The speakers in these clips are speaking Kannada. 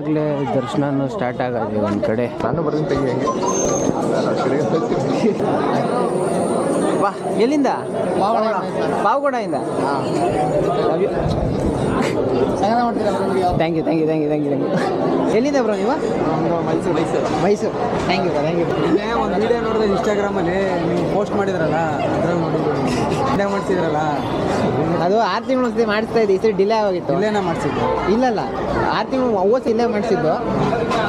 ಆಗಲೇ ದರ್ಶನ ಸ್ಟಾರ್ಟ್ ಆಗೋದು ಒಂದು ಕಡೆ. ನಾನು ಬರ್ತೀನಿ ತೆಗಿ ಹಂಗೆ? ನಾನು ಆ ಮಾಡ್ತೀರಾ thank you thank you thank you thank you thank you ಎಲ್ಲಿಂದ ಬ್ರೋ ನೀವು? Mysuru. Mysuru. Mysuru. Thank you thank you ಇಲ್ಲೇ ಒಂದು ವಿಡಿಯೋ ನೋಡಿದೆ ಇನ್ಸ್ಟಾಗ್ರಾಮಲ್ಲಿ ನೀವು ಪೋಸ್ಟ್ ಮಾಡಿದ್ರಲ್ಲ ಅದ್ರಾಗ ನೋಡಿದ್ರು ವಿಡಿಯೋ ಮಾಡ್ಸಿದ್ರಲ್ಲ? ಅದು ಆರು ತಿಂಗಳು ಒಂದ್ಸತಿ ಮಾಡಿಸ್ತಾ ಇದ್ದೆ ಈ ಸರಿ ಡಿಲೇ ಆಗಿತ್ತು. ಇಲ್ಲೇನ ಮಾಡಿಸಿದ್ದು. ಇಲ್ಲಲ್ಲ ಆರು ತಿಂಗಳು ಅವತ್ತು ಇಲ್ಲೇ ಮಾಡಿಸಿದ್ದು.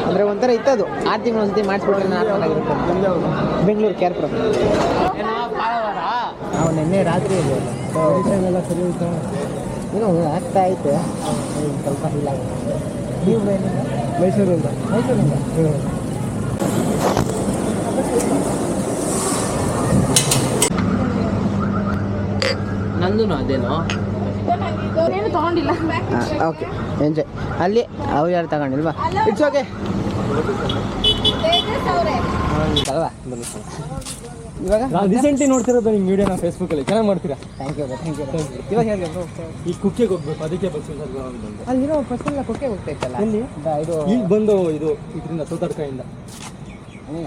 ಅಂದರೆ ಒಂಥರ ಇತ್ತದು. ಆರು ತಿಂಗಳು ಒಂದ್ಸತಿ ಮಾಡಿಸ್ಬಿಟ್ರೆ ನಾರ್ಮಲ್ ಆಗಿರುತ್ತೆ. ಬೆಂಗಳೂರು ಕೇರ್ಪುರ ನಾವು ನಿನ್ನೆ ರಾತ್ರಿ ಇದೆ ಸರಿ ಇನ್ನೂ ಆಗ್ತಾ ಐತೆ ಒಂದ್ ಸ್ವಲ್ಪ ಇಲ್ಲ ನೀವು ಎಲ್ಲಿಂದ? ಮೈಸೂರಿಂದ ಮೈಸೂರಿಂದ ನಂದು ಅದೇನೋ ಏನು ತಗೊಂಡಿಲ್ಲ. ಓಕೆ ಎಂಜಾಯ್ ಅಲ್ಲಿ ಅವ್ರು ಯಾರು ತಗೊಂಡಿಲ್ವಾ? ಇಟ್ಸ್ ಓಕೆ ಅಲ್ವಾ ಇವಾಗ? ನಾವು ರೀಸೆಂಟ್ಲಿ ನೋಡ್ತಿರೋದು ನಿಮ್ಮ ವಿಡಿಯೋನ ಫೇಸ್ಬುಕ್ಕಲ್ಲಿ ಚೆನ್ನಾಗಿ ಮಾಡ್ತೀರಾ? ಥ್ಯಾಂಕ್ ಯು ಥ್ಯಾಂಕ್ ಯು ಇವಾಗ ಹೇಗೆ ಈ ಕುಕ್ಕೆಗೆ ಹೋಗ್ಬೇಕು. ಅದಕ್ಕೆ ಬಸ್ಸಿಲ್ಲ ಅಲ್ಲಿರೋ ಫಸ್ಟ್ ಎಲ್ಲ ಕೊಕ್ಕೆ ಹೋಗ್ತಾ ಇತ್ತಲ್ಲ ಎಲ್ಲಿ? ಇದು ಈಗ ಬಂದು ಇದು ಇದರಿಂದ ತೋತಡ್ಕೈಯಿಂದ ಹ್ಮ್,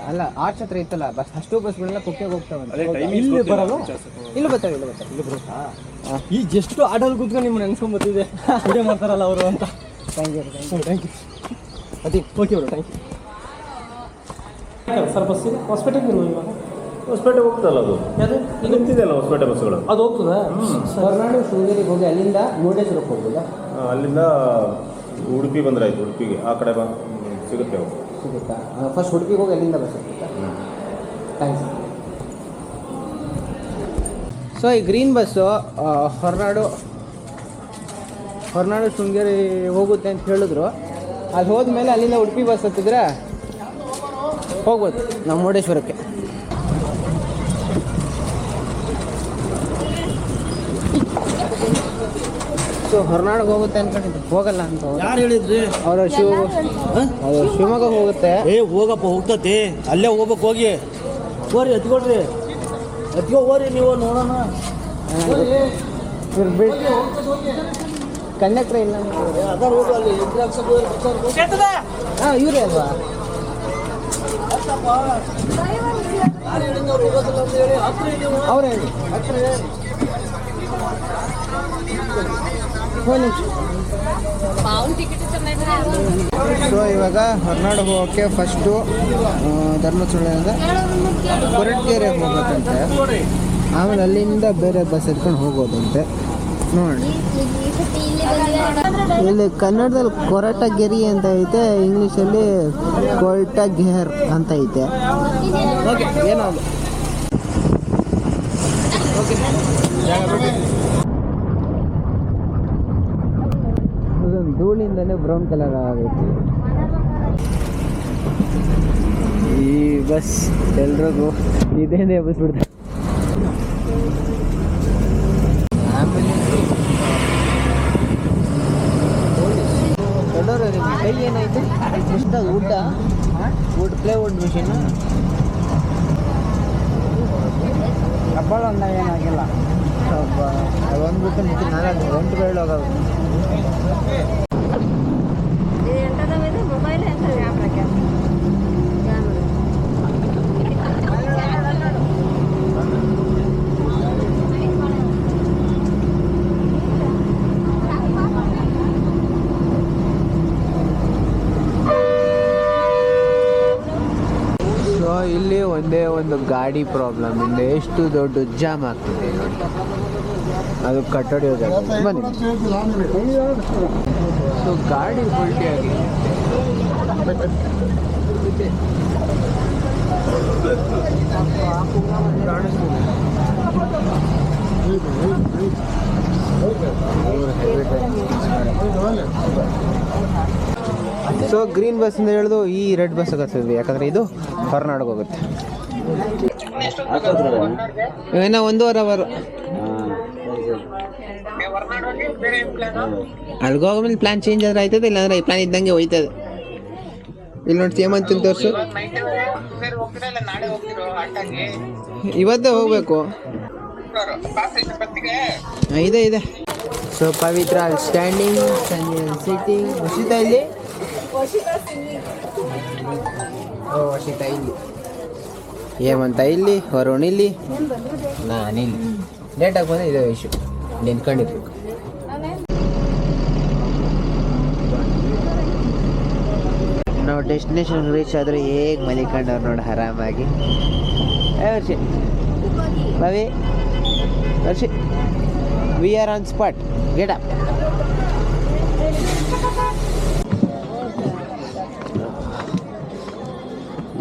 ಅಲ್ಲ ಆರ್ಚ್ ಹತ್ರ ಇತ್ತಲ್ಲ ಬಸ್ ಅಷ್ಟು ಬಸ್ಗಳೆಲ್ಲ ಕೊಕ್ಕೆ ಹೋಗ್ತಾವೆ ಇಲ್ಲಿ ಬರಲ್ಲ ಇಲ್ಲಿ ಬರ್ತಾವೆ ಇಲ್ಲಿ ಬರ್ತಾವೆ ಇಲ್ಲಿ ಬರುತ್ತಾ. ಈಗ ಎಷ್ಟು ಆಟೋಲ್ಲಿ ಕೂತ್ಕೊಂಡು ನಿಮ್ಮನ್ನ ನೆನ್ಸ್ಕೊಂಡ್ ಬರ್ತಿದೆ ವಿಡಿಯೋ ಮಾಡ್ತಾರಲ್ಲ ಅವರು ಅಂತ. Thank you thank you thank you ಅದೇ okay bro thank you sir bus ಹಾಸ್ಪಿಟಲ್ಗೆ ಇವಾಗ? ಹೊಸಪೇಟೆ ಹೋಗ್ತಲ್ಲ ಅದು? ಯಾವುದು? ಇದು ನಿಂತಿದೆಯಲ್ಲ ಹೊಸಪೇಟೆ ಬಸ್ಗಳು ಅದು ಹೋಗ್ತದೆ? ಹೊರನಾಡು ಶೃಂಗೇರಿಗೆ ಹೋಗಿ ಅಲ್ಲಿಂದ ಮುರುಡೇಶ್ವರಕ್ಕೆ ಹೋಗ್ಬೋದಾ? ಅಲ್ಲಿಂದ ಉಡುಪಿ ಬಂದ್ರೆ ಆಯ್ತು ಉಡುಪಿಗೆ. ಆ ಕಡೆ ಬಾ ಸಿಗುತ್ತೆ ಸಿಗುತ್ತಾ? ಫಸ್ಟ್ ಉಡುಪಿಗೆ ಹೋಗಿ ಅಲ್ಲಿಂದ ಬಸ್ ಸಿಗುತ್ತಾ? ಥ್ಯಾಂಕ್ಸ್ ಸೊ ಈ ಗ್ರೀನ್ ಬಸ್ಸು ಹೊರನಾಡು ಹೊರನಾಡು ಶೃಂಗೇರಿ ಹೋಗುತ್ತೆ ಅಂತ ಹೇಳಿದ್ರು. ಅಲ್ಲಿ ಹೋದ್ಮೇಲೆ ಅಲ್ಲಿಂದ ಉಡುಪಿ ಬಸ್ ಹತ್ತಿದ್ರೆ ಹೋಗ್ಬೋದು ನಮ್ಮ ಮುರುಡೇಶ್ವರಕ್ಕೆ. ಸೊ ಹೊರನಾಡಿಗೆ ಹೋಗುತ್ತೆ ಅನ್ಕೊಂಡಿದ್ದು. ಹೋಗಲ್ಲ ಅಂತ ಯಾರು ಹೇಳಿದ್ರಿ? ಅವರ ಶಿವ ಅವ್ರ ಶಿವಮೊಗ್ಗ ಹೋಗುತ್ತೆ. ಏ ಹೋಗಪ್ಪ ಹೋಗ್ತತಿ. ಅಲ್ಲೇ ಹೋಗ್ಬೇಕು ಹೋಗಿ. ಹೋರಿ ಎತ್ಕೊಳ್ರಿ ಎತ್ಕೊ ಹೋರಿ ನೀವು ನೋಡೋಣ. ಕಂಡಕ್ಟರ್ ಇಲ್ಲ ಹಾಂ ಇವರೇ ಅಲ್ವಾ? ಅವರೇ ಹೇಳಿ. ಸೊ ಇವಾಗ ಹೊರನಾಡು ಹೋಗೋಕ್ಕೆ ಫಸ್ಟು ಧರ್ಮಸ್ಥಳದಿಂದ ಕೊರಟಗೆರೆ ಹೋಗ್ಬೇಕಂತೆ ಆಮೇಲೆ ಅಲ್ಲಿಂದ ಬೇರೆ ಬಸ್ ಎತ್ಕೊಂಡು ಹೋಗೋದಂತೆ. ನೋಡಿ. ಇಲ್ಲಿ ಕನ್ನಡದಲ್ಲಿ ಕೊರಟಗೆರೆ ಅಂತ ಐತೆ ಇಂಗ್ಲೀಷಲ್ಲಿ ಕೊರಟಗೆರ್ ಅಂತ ಐತೆ. ಓಕೆ ಏನೋ ಅದು ಓಕೆ ಅದೊಂದು ಧೂಳಿಂದನೇ ಬ್ರೌನ್ ಕಲರ್ ಆಗೈತಿ ಈ ಬಸ್ ಎಲ್ರಿಗೂ ಇದೇನೇ ಬಸ್ ಬಿಡ್ತಾರೆ ದೊಡ್ಡವರು ನಿಮ್ಮ ಕೈ ಏನಾಯ್ತು? ಇಷ್ಟ ಊಟ? ವುಡ್ ಪ್ಲೇ ವುಡ್ ಮಿಷಿನ್ ಹಬ್ಬಳ ಅಂದ ಏನಾಗಿಲ್ಲ ಅದೊಂದು ಬಿಟ್ಟು ಮಿಕ್ಕಿ ನಾಲ್ಕು ಹೋಗೋದು ಎಂಟದ ಮೊಬೈಲ್ ಅಂತ ಕ್ಯಾಮ್ರಾ ಸೊ ಇಲ್ಲಿ ಒಂದೇ ಒಂದು ಗಾಡಿ ಪ್ರಾಬ್ಲಮ್ ಇಂದ ಎಷ್ಟು ದೊಡ್ಡ ಜಾಮ್ ಆಗ್ತಿದೆ ಅದು ಕಟ್ಟಡಿಯೋದು ಬನ್ನಿ. ಸೊ ಗಾಡಿ ಉಲ್ಟಿ ಆಗಿದೆ. ಸೊ ಗ್ರೀನ್ ಬಸ್ ಹೇಳಿದು ಈ ರೆಡ್ ಬಸ್ ಹತ್ತಿದ್ವಿ ಯಾಕಂದ್ರೆ ಇದು ಹೊರನಾಡಿಗೆ ಹೋಗುತ್ತೆ. ಏನೋ ಒಂದೂವರೆ ಅವರು. ಅಲ್ಲಿಗೆ ಹೋದ್ಮೇಲೆ ಪ್ಲಾನ್ ಚೇಂಜ್ ಆದ್ರೆ ಆಯ್ತದೆ ಇಲ್ಲಾಂದ್ರೆ ಈ ಪ್ಲಾನ್ ಇದ್ದಂಗೆ ಹೋಯ್ತದೆ. ಇಲ್ಲಿ ನೋಡಿ ಸೇಮಂತ್ ತೋರಿಸು ಇವತ್ತೇ ಹೋಗ್ಬೇಕು. ಇದೆ ಇದೆ. ಸೊ ಪವಿತ್ರ ಸ್ಟ್ಯಾಂಡಿಂಗ್ ಸಿಟಿಂಗ್ ಉಚಿತ ಇಲ್ಲಿ? ವಶಿತ ಇಲ್ಲಿ. ಹೇಮಂತ ಇಲ್ಲಿ, ವರುಣ್ ಇಲ್ಲಿ. ನಾನು ಇಲ್ಲಿ. ಲೇಟಾಗಿ ಬಂದರೆ ಇದೇ ಇಶ್ಯೂ ನಿಂತ್ಕೊಂಡಿರ್ಬೇಕು ನಾವು ಡೆಸ್ಟಿನೇಷನ್ ರೀಚ್ ಆದರೆ ಹೇಗೆ ಮಲಿಕೊಂಡವ್ರು ನೋಡಿ ಆರಾಮಾಗಿ. Varshi. Ravi Varshi. We are on spot get up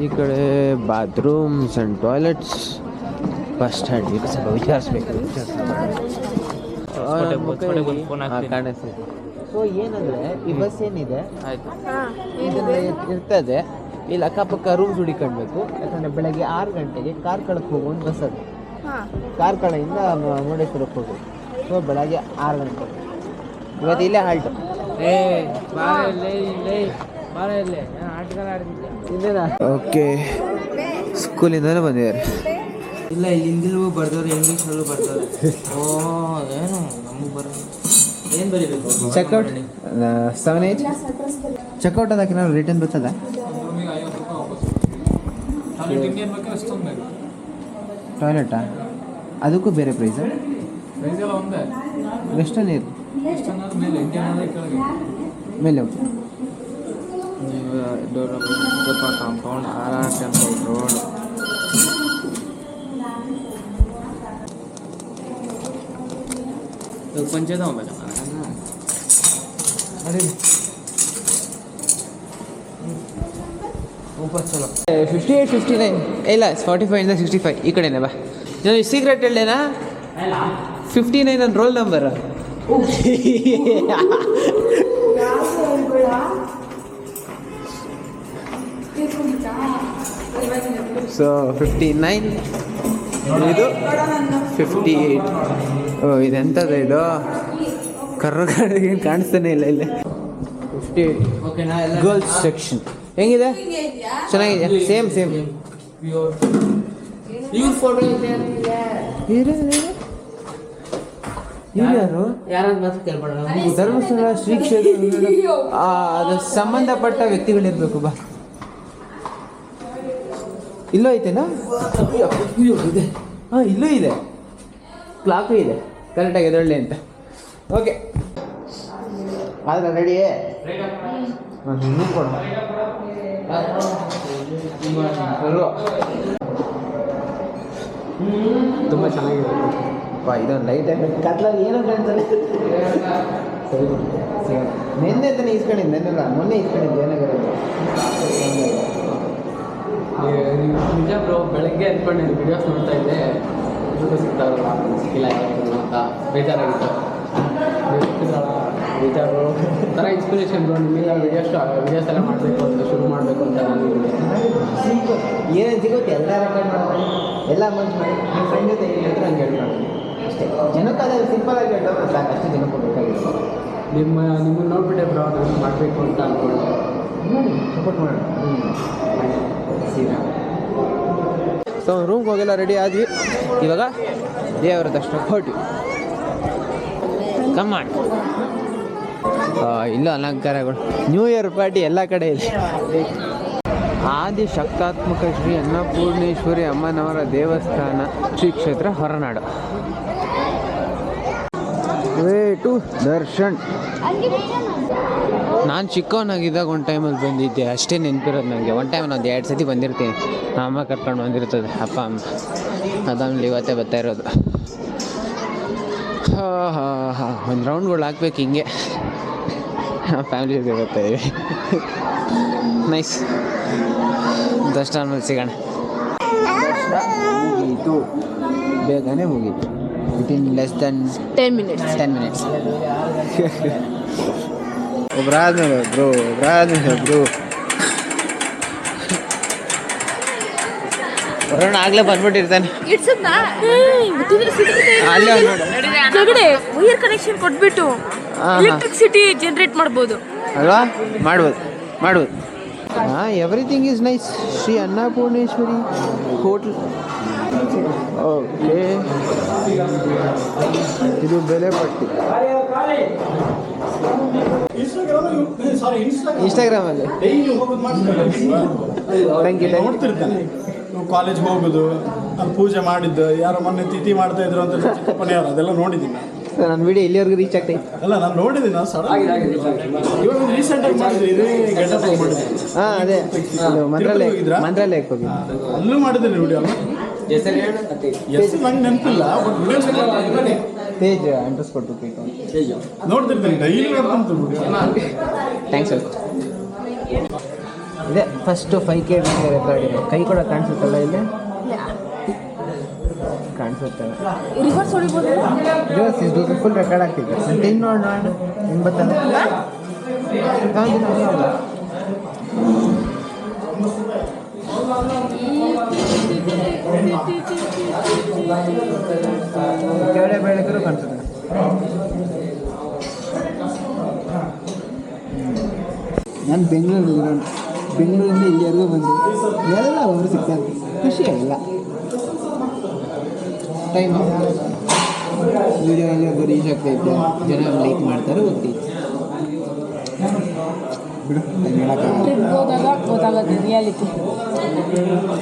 ಈ ಕಡೆ bathrooms and toilets bus stand. ಈಗ ಸ್ವಲ್ಪ ವಿಚಾರಿಸ್ಬೇಕು. ಸೊ ಏನಂದ್ರೆ ಈ ಬಸ್ ಏನಿದೆ? ಇರ್ತದೆ ಇಲ್ಲಿ ಅಕ್ಕಪಕ್ಕ ರೂಮ್ಸ್ ಹುಡಿಕೊಳ್ಬೇಕು ಯಾಕಂದ್ರೆ ಬೆಳಗ್ಗೆ ಆರು ಗಂಟೆಗೆ ಕಾರ್ಕಳಕ್ಕೆ ಹೋಗೋ ಒಂದು ಬಸ್ ಅದು. ಕಾರ್ಕಳದಿಂದ ಮುರುಡೇಶ್ವರಕ್ಕೆ ಹೋಗೋದು. ಸೊ ಬೆಳಗ್ಗೆ ಆರು ಗಂಟೆಗೆ. ಇವತ್ತು ಇಲ್ಲೇ ಹಾಲ್ಟ್ ಓಕೆ. ಸ್ಕೂಲಿಂದಲೇ ಬಂದಿದ್ದಾರೆ. ಇಲ್ಲ ಇಲ್ಲಿ ಹಿಂದಿಲೂ ಬರ್ದವ್ರು ಇಂಗ್ಲೀಷಲ್ಲೂ ಬರ್ತಾರೆ. ಓ ಏನು? ನಮಗೆ ಬರ ಏನು ಬರೀಬೇಕು? ಚೆಕ್ಔಟ್ ಸೆವೆನ್ ಏಯ್ಟ್ ಚೆಕ್ಔಟ್ ಅದಕ್ಕೆ ನಾವು ರಿಟರ್ನ್ ಬರ್ತದ? ಟಾಯ್ಲೆಟಾ ಅದಕ್ಕೂ ಬೇರೆ ಪ್ರೈಸ್ ವೆಸ್ಟರ್ನ್ ಏರ್ ಮೇಲೆ ಹೋಗಿ compound R R temple road panchayat ಹೋಗ್ಬೇಕಲ್ಲ ಫಿಫ್ಟಿ ಏಯ್ಟ್ ಫಿಫ್ಟಿ ನೈನ್ ಇಲ್ಲ ಫಾರ್ಟಿ ಫೈವಿಂದ ಸಿಕ್ಸ್ಟಿ ಫೈವ್ ಈ ಕಡೆನೇ ಬಾ ನಾನು ಸೀಕ್ರೆಟ್ ಹೇಳೇನಾ ಫಿಫ್ಟಿ ನೈನ್ ನನ್ನ roll number so fifty nine ಇದು ಫಿಫ್ಟಿ ಏಯ್ಟ್ ಓ ಇದೆಂಥದ್ದು ಇದು? ಏನು ಕಾಣಿಸ್ತಾನೆ ಇಲ್ಲ ಇಲ್ಲಿ. ಫಿಫ್ಟಿ ಏಯ್ಟ್ ಗರ್ಲ್ಸ್ ಸೆಕ್ಷನ್ ಹೆಂಗಿದೆ? ಚೆನ್ನಾಗಿದೆ ಸೇಮ್ ಸೇಮ್ ಯಾರು ಧರ್ಮಸ್ಥಳ ಶ್ರೀ ಕ್ಷೇತ್ರ ಸಂಬಂಧಪಟ್ಟ ವ್ಯಕ್ತಿಗಳಿರ್ಬೇಕು ಬಾ. ಇಲ್ಲೂ ಐತೆನಾ? ಇದೆ. ಹಾಂ ಇಲ್ಲೂ ಇದೆ. ಕ್ಲಾಕು ಇದೆ. ಕರೆಕ್ಟಾಗಿ ಎದರಳ್ಳಿ ಅಂತ. ಓಕೆ ಆದ್ರೆ ರೆಡಿ ಇನ್ನೂ ಕೊಡ. ತುಂಬ ಚೆನ್ನಾಗಿದೆ ಅಪ್ಪ ಇದೊಂದು ಲೈಟ್ ಕತ್ಲಾಗ ಏನೋ ಕಾಣ್ತಾನೆ ಸರಿ ನಿನ್ನೆ ತಾನೇ ಇಸ್ಕೊಂಡಿದ್ದು ನೆನ್ನೆಲ್ಲ. ಮೊನ್ನೆ ಇಸ್ಕೊಂಡಿದ್ದೆ ಜಯನಗರಲ್ಲಿ ನಿಜ ಬ್ರೋ ಬೆಳಗ್ಗೆ ಅಂದ್ಕೊಂಡು ವಿಡಿಯೋಸ್ ನೋಡ್ತಾ ಇದ್ದೆ. ದುಡ್ಡು ಸಿಗ್ತಾರಲ್ಲ ಸಿಕ್ಕಿಲ್ಲ ಅಂತ. ಬೇಜಾರಾಗಿತ್ತು. ನಿಜ ಬ್ರೋ ಒಂಥರ ಇನ್ಸ್ಪಿರೇಷನ್ ಬ್ರೋ ನಿಮ್ಮಿಂದ ವಿಡಿಯೋಸ್ ವಿಡಿಯೋಸ್ ಎಲ್ಲ ಮಾಡಬೇಕು ಅಂತ ಶುರು ಮಾಡಬೇಕು ಅಂತ ನಾನು ಏನೇನು ಸಿಗುತ್ತೆ? ಎಲ್ಲ ರೆಕಾರ್ಡ್ ಮಾಡ್ತಾರೆ ಎಲ್ಲ ಮಂಚ್ ಮಾಡಿ. ನಿಮ್ಮ ಫ್ರೆಂಡ್ ಜೊತೆ ಹೇಳ್ತಾರೆ ಹಂಗೆ ಹೇಳ್ತಾರೆ ಅಷ್ಟೇ. ಜನಕ್ಕೆ ಅದೇ ಸಿಂಪಲ್ ಆಗಿ ಹೇಳ್ತಾರೆ ಸಾಕು ಅಷ್ಟೇ ಜನಕ್ಕೆ ಬೇಕಾಗಿತ್ತು ನಿಮ್ಮ ನಿಮ್ಮನ್ನು ನೋಡ್ಬಿಟ್ಟೆ ಬ್ರೋ ನಾನು ಮಾಡಬೇಕು ಅಂತ ಅಂದ್ಕೊಂಡೆ ಸಪೋರ್ಟ್ ಮಾಡೋಣ. ಸೀದಾ ಸೊ ರೂಮ್ಗೆ ಹೋಗಿಲ್ಲ ರೆಡಿ ಆದ್ವಿ. ಇವಾಗ ದೇವರ ದರ್ಶನ ಹೊರಟ್ವಿ ಕಮ್ಮ ಇಲ್ಲ ಅಲಂಕಾರಗಳು. ನ್ಯೂ ಇಯರ್ ಪಾರ್ಟಿ ಎಲ್ಲ ಕಡೆ ಇದೆ. ಆದಿ ಶಕ್ತಾತ್ಮಕ ಶ್ರೀ ಅನ್ನಪೂರ್ಣೇಶ್ವರಿ ಅಮ್ಮನವರ ದೇವಸ್ಥಾನ, ಶ್ರೀ ಕ್ಷೇತ್ರ ಹೊರನಾಡು. Way to Darshan. ನಾನು ಚಿಕ್ಕವನಾಗಿದ್ದಾಗ ಒಂದು ಟೈಮಲ್ಲಿ ಬಂದಿದ್ದೆ. ಅಷ್ಟೇ ನೆನಪಿರೋದು ನನಗೆ ಒನ್ ಟೈಮ್ ಒಂದು ಎರಡು ಸತಿ ಬಂದಿರ್ತೀನಿ. ನಮ್ಮ ಅಮ್ಮ ಕರ್ಕೊಂಡು ಬಂದಿರ್ತದೆ. ಅಪ್ಪ ಅಮ್ಮ. ಅದಾದ್ಮೇಲೆ ಇವತ್ತೇ ಬರ್ತಾ ಇರೋದು. ಹಾಂ ಹಾಂ ಹಾಂ. ಒಂದು ರೌಂಡ್ಗಳು ಹಾಕ್ಬೇಕು ಹಿಂಗೆ. ಫ್ಯಾಮಿಲಿ ಜೊತೆ ಬರ್ತಾ ಇದ್ದೀವಿ. ನೈಸ್ ದರ್ಶನ ಆದ್ಮೇಲೆ ಸಿಗೋಣ. ಮುಗೀತು. ಬೇಗನೆ ಮುಗೀತು. Within less than ten minutes ten minutes ಒಬ್ರಾದ್ಮೇಲೆ ಒಬ್ರು ಒಬ್ರಾದ್ಮೇಲೆ ಒಬ್ರು ವರುಣ್ ಆಗ್ಲೇ ಬಂದ್ಬಿಟ್ಟಿರ್ತಾನೆ. ಕೆಳಗಡೆ ವೈರ್ ಕನೆಕ್ಷನ್ ಕೊಟ್ಬಿಟ್ಟು. ಎಲೆಕ್ಟ್ರಿಸಿಟಿ ಜನರೇಟ್ ಮಾಡ್ಬೋದು. ಅಲ್ವಾ? ಮಾಡ್ಬೋದು ಮಾಡ್ಬೋದು. ಹಾಂ everything is nice Shri Annapoorneshwari hotel okay ಇದು ಬೆಲೆ ಪಟ್ಟಿ. ಇನ್ಸ್ಟಾಗ್ರಾಮಲ್ಲಿ ಅಲ್ಲಿ. ಯು ಥ್ಯಾಂಕ್ ಯು ನೋಡ್ತಿರ್ತೇನೆ. ಕಾಲೇಜ್ ಹೋಗುದು ಅಲ್ಲಿ ಪೂಜೆ ಮಾಡಿದ್ದು ಯಾರೋ ಮೊನ್ನೆ ತಿಥಿ ಮಾಡ್ತಾ ಇದ್ರು ಅಂತ ಚಿಕ್ಕಪ್ಪನಿಯವರು ಅದೆಲ್ಲ ನೋಡಿದ್ದೀನಿ ನಾನು. ನನ್ನ ವಿಡಿಯೋ ಇಲ್ಲಿವರೆಗೂ ರೀಚ್ ಆಗ್ತೈತೆ ಅಲ್ಲ ನಾನು ನೋಡಿದ್ದೀನಿ ನಾನು ಸಡನ್ ಇವಾಗ ರೀಸೆಂಟ್ ಆಗಿ ಮಾಡಿದ್ರು ಇದೇ ಗೆಟಪ್ ಮಾಡಿದ್ರು ಹಾಂ ಅದೇ. ಅದು ಮಂತ್ರಾಲಯ ಹೋಗಿದ್ರಾ? ಮಂತ್ರಾಲಯಕ್ಕೆ ಹೋಗಿ ಅಲ್ಲೂ ಮಾಡಿದ್ರು ವಿಡಿಯೋ ಅಲ್ಲ. ಎಷ್ಟು ನಂಗೆ ನೆನಪಿಲ್ಲ ಬಟ್ ವಿಡಿಯೋಸ್ ತೇಜ್ ಅಡ್ರೆಸ್ ಕೊಟ್ಬಿಟ್ಟು ನೋಡ್ತಿರ್ತೀನಿ ಡೈಲಿ ಥ್ಯಾಂಕ್ಸ್ ಸರ್ ಇದೆ ಫಸ್ಟು ಫೈವ್ ಕೆ ರೆಕಾರ್ಡ್ ಇದೆ ಕೈ ಕೂಡ ಕಾಣಿಸುತ್ತಲ್ಲ ಇಲ್ಲಿ ಕಾಣಿಸುತ್ತೆ ರಿವರ್ಸ್ ಜೋಸ್ ಇದು ಫುಲ್ ರೆಕಾರ್ಡ್ ಆಗ್ತಿದೆ ಟೆನ್ ನೋಡಿ ನೋಡೋಣ ಹೆಂಗೆ ಬರ್ತದೆ ಹೌದು, ಕೆಳಗಡೆ ಬೆಳಕರು ಕಾಣಿಸುತ್ತೆ ನಾನು ಬೆಂಗಳೂರಲ್ಲಿ ಬೆಂಗಳೂರಿಂದ ಇಲ್ಲಿವರೆಗೂ ಬಂದು ಎಲ್ಲ ಅವರು ಸಿಗ್ತಾರೆ ಖುಷಿ ಇಲ್ಲ ಟೈಮ್ ವಿಡಿಯೋ ಎಲ್ಲಿವರೆಗೂ ರೀಚ್ ಆಗ್ತೈತೆ ಜನ ಲೈಕ್ ಮಾಡ್ತಾರೆ ಓದಿ ಬಿಡು. ಟ್ರಿಪ್ ಹೋದಾಗ ಗೊತ್ತಾಗುತ್ತೆ ರಿಯಾಲಿಟಿ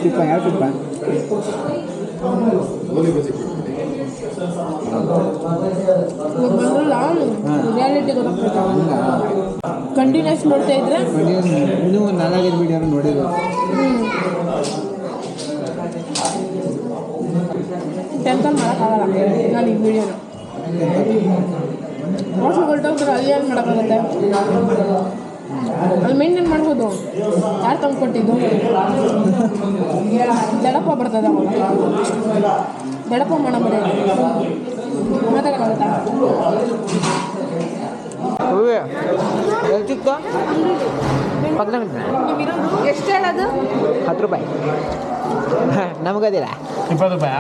ತುಪ್ಪ ಯಾವ ಹಂಗ ಕಂಟಿನ್ಯೂಸ್ ನೋಡ್ತಾ ಇದ್ರೆ? ಇನ್ನೂ ನಾಲ್ಕೈದು ವಿಡಿಯೋ ನೋಡಿದ್ರು ಟೆನ್ಷನ್ ಮಾಡೋಕ್ಕಾಗಲ್ಲ ನಾನು ಈ ವಿಡಿಯೋನ ವರ್ಷ ಹೊರಟೋಗ್ರೆ ಅಲ್ಲಿ ಏನು ಮಾಡೋಕ್ಕಾಗುತ್ತೆ ಅಲ್ಲಿ ಮೇಂಟೈನ್ ಮಾಡ್ಬೋದು. ಯಾರು ತಂದು ಕೊಟ್ಟಿದ್ದು? ದಡಪ್ಪ ಬರ್ತದೆ. ದಡಪ್ಪ ಮಾಡೋ ಬರೀ ಮಾತಾಡೋಕ್ಕಾಗುತ್ತಾ ಎಷ್ಟು ಹೇಳೋದು ಹತ್ತು ರೂಪಾಯಿ. ನಮಗದಿಲ್ಲ ಇಪ್ಪತ್ತು ರೂಪಾಯ?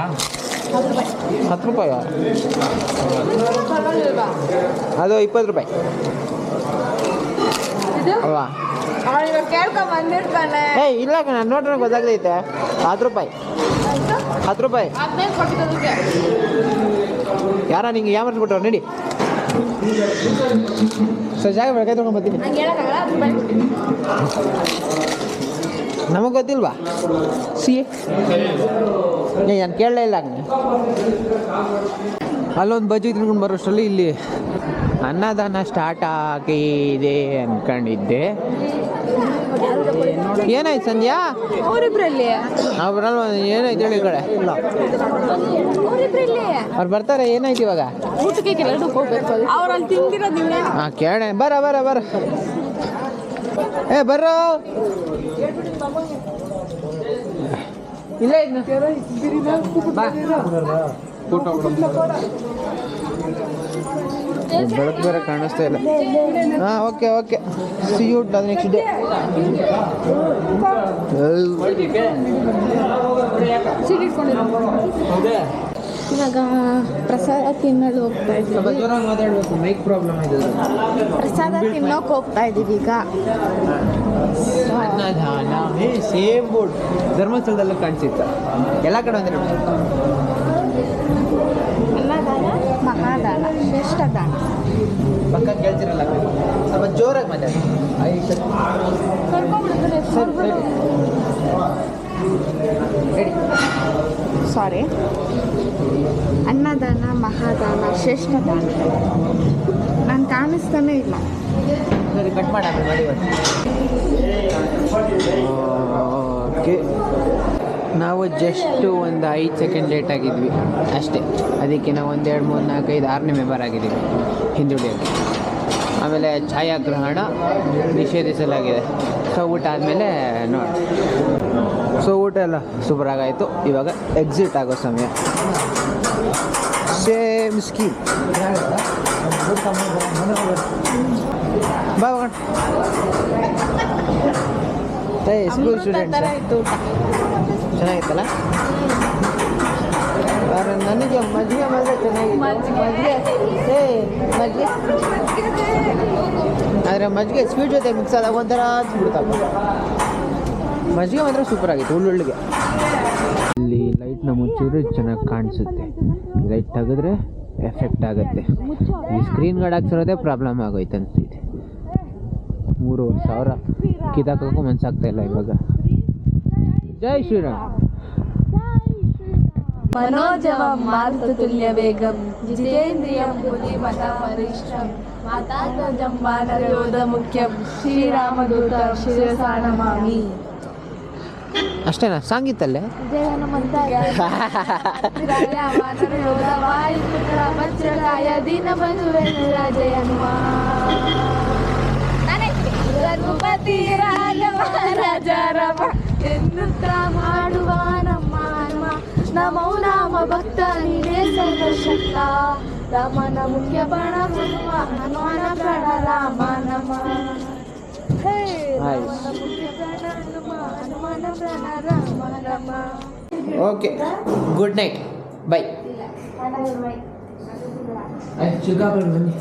ಹತ್ತು ರೂಪಾಯಿ. ಅದು ಇಪ್ಪತ್ತು ರೂಪಾಯಿ. ಅಲ್ವಾ? ಇಲ್ಲ ಕಣ ನೋಡ್ರಿ ಗೊತ್ತಾಗ್ತೈತೆ ಹತ್ತು ರೂಪಾಯಿ. ಹತ್ತು ರೂಪಾಯಿ. ಯಾರ ನಿಂಗೆ ಯಾಮರ್ಸ್ಬಿಟ್ಟವ್ರು ನೋಡಿ. ಸೊ ಜಾಗ ಬೆಳಗ್ಗೆ ತೊಗೊಂಡು ಬರ್ತೀನಿ. ನಮಗೆ ಗೊತ್ತಿಲ್ವಾ? ಸಿ ಏ ನಾನು ಕೇಳಲೇ ಇಲ್ಲ ಹಂಗೆ ಅಲ್ಲೊಂದು ಬಜ್ಜಿ ತಿನ್ಕೊಂಡು ಬರೋಷ್ಟರಲ್ಲಿ ಇಲ್ಲಿ ಅನ್ನದಾನ ಸ್ಟಾರ್ಟ್ ಆಗಿದೆ ಅನ್ಕೊಂಡಿದ್ದೆ. ಏನಾಯ್ತು ಸಂಧ್ಯಾ? ಅವರಿಬ್ರಲ್ಲಿ ಅವ್ರಲ್ಲ ಏನಾಯ್ತು ಹೇಳಿ ಕಡೆ? ಅವ್ರು ಬರ್ತಾರೆ ಏನಾಯ್ತು ಇವಾಗ? ಊಟಕ್ಕೆ ಕೆಳಗಡೆ ಹೋಗ್ಬೇಕು ಅವ್ರಲ್ಲಿ ತಿಂದಿರೋದು ನೀವೇ? ಹಾಂ ಕೇಳ ಬರ ಬರ ಬರ. ಏ ಬರ್ರೋ. ಇಲ್ಲ ಇನ್ನು ಬಾ. ಬೆಳಕು ಬೇರೆ ಕಾಣಿಸ್ತಾ ಇಲ್ಲ. ಹಾಂ ಓಕೆ ಓಕೆ. ಸಿ ಯು ಅದು ನೆಕ್ಸ್ಟ್ ಡೇ ಇವಾಗ ಪ್ರಸಾದ ತಿನ್ನಲು ಹೋಗ್ತಾ ಇದ್ದೀವಿ. ಮೈಕ್ ಪ್ರಾಬ್ಲಮ್ ಇದೆ. ಪ್ರಸಾದ ತಿನ್ನೋಕೆ ಹೋಗ್ತಾ ಇದ್ದೀವಿ ಈಗ. ಅನ್ನದಾನ ಸೇಮ್ ಬೋರ್ಡ್ ಧರ್ಮಸ್ಥಳದಲ್ಲೂ ಕಾಣಿಸಿತ್ತು. ಎಲ್ಲ ಕಡೆ ಅಂದ್ರೆ ಅನ್ನದಾನ ಮಹಾದಾನ ಶ್ರೇಷ್ಠ ದಾನ ಪಕ್ಕ ಕೇಳ್ತಿರಲ್ಲ ಸ್ವಲ್ಪ ಜೋರಾಗಿ ಮಾತಾಡಿ. ಸರಿ ಅನ್ನದಾನ ಮಹಾದಾನ ಶ್ರೇಷ್ಠ ದಾನ ನಾನು ಕಾಣಿಸ್ತಾನೆ ಇಲ್ಲ. ಸರಿ ಕಟ್ ಮಾಡಿ ಓಕೆ ನಾವು ಜಸ್ಟು ಒಂದು ಐದು ಸೆಕೆಂಡ್ ಲೇಟ್ ಆಗಿದ್ವಿ. ಅಷ್ಟೇ. ಅದಕ್ಕೆ ನಾವು ಒಂದು ಎರಡು ಮೂರು ನಾಲ್ಕೈದು ಐದು ಆರನೇ ಮೆಂಬರ್ ಆಗಿದ್ದೀವಿ ಹಿಂದುಳಿಯೋಕ್ಕೆ ಆಮೇಲೆ ಛಾಯಾಗ್ರಹಣ ನಿಷೇಧಿಸಲಾಗಿದೆ. ಸೊ ಊಟ ಆದಮೇಲೆ ನೋಡಿ. ಸೊ ಊಟ ಎಲ್ಲ ಸೂಪರ್ ಆಗಾಯಿತು. ಇವಾಗ ಎಕ್ಸಿಟ್ ಆಗೋ ಸಮಯ. ಸೇಮ್ ಸ್ಕೀಮ್ ಬಾ ಸ್ಕೂಲ್ ಸ್ಟೂಡೆಂಟ್ಸ್ ಚೆನ್ನಾಗಿತ್ತಲ್ಲ? ಆದರೆ ನನಗೆ ಮಜ್ಜಿಗೆ ಮಾತ್ರ ಚೆನ್ನಾಗಿತ್ತು ಮಜ್ಜಿಗೆ. ಏ, ಮಜ್ಜಿಗೆ. ಆದರೆ ಮಜ್ಜಿಗೆ ಸ್ವೀಟ್ ಜೊತೆ ಮಿಕ್ಸ್ ಆದಾಗ ಒಂಥರ ಬಿಡ್ತಲ್ಲ ಮಜ್ಜಿಗೆ ಮಾತ್ರ ಸೂಪರ್ ಆಗಿತ್ತು ಉಳ್ಳುಳ್ಳಿಗೆ ಇಲ್ಲಿ ಲೈಟ್ನ ಮುಚ್ಚಿದ್ರೆ ಚೆನ್ನಾಗಿ ಕಾಣಿಸುತ್ತೆ. ಲೈಟ್ ತೆಗೆದ್ರೆ ಎಫೆಕ್ಟ್ ಆಗುತ್ತೆ. ಈ ಸ್ಕ್ರೀನ್ ಗಾರ್ಡ್ ಹಾಕ್ಸಿರೋದೇ ಪ್ರಾಬ್ಲಮ್ ಆಗೋಯ್ತು ಅನಿಸ್ತೈತೆ ಮೂರುವರೆ ಸಾವಿರ ಕಿದಾಕೋಕ್ಕೂ ಮನ್ಸಾಗ್ತಾ ಇಲ್ಲ ಇವಾಗ. ಜೈ ಶ್ರೀರಾಮ್ मनोजवं मारुततुल्यवेगं जितेन्द्रियं बुद्धिमतापरिष्ठं मातात्मजं वानरयोधमुख्यं श्रीरामदूत ಶಿರಸಾ ನಮಾಮಿ ಅಷ್ಟೇನಾ ಸಾಂಗಿತ್ತಲ್ಲೇ ಜಯ ಹನುಮಂತ ರಾಯ ವಾನರಯೋಧ ವಾಯುಪುತ್ರ ವಜ್ರಕಾಯ ದೀನಬಂಧುವೆಲ್ಲ ಜಯ ರಘುಪತಿ ರಾಘವ ರಾಜ ರಮ ಎನ್ನುತ್ತಾ ಮಾಡುವ ನಮ್ಮ ಹನುಮ ನಮೋ ನಾಮ ಭಕ್ತ ನೀನೇ ಸರ್ವಶಕ್ತ ರಾಮನ ಮುಖ್ಯ ಬಾಣ ಹನುಮ ಹನುಮನ ಪ್ರಾಣ ರಾಮ ನಮ. ಹೇ ರಾಮನ ಮುಖ್ಯ ಪ್ರಾಣ ಹನುಮ ಹನುಮನ ಪ್ರಾಣ ರಾಮ ನಮ. ಓಕೆ ಗುಡ್ ನೈಟ್ ಬೈ ಚಿಕ್ಕ ಬನ್ನಿ.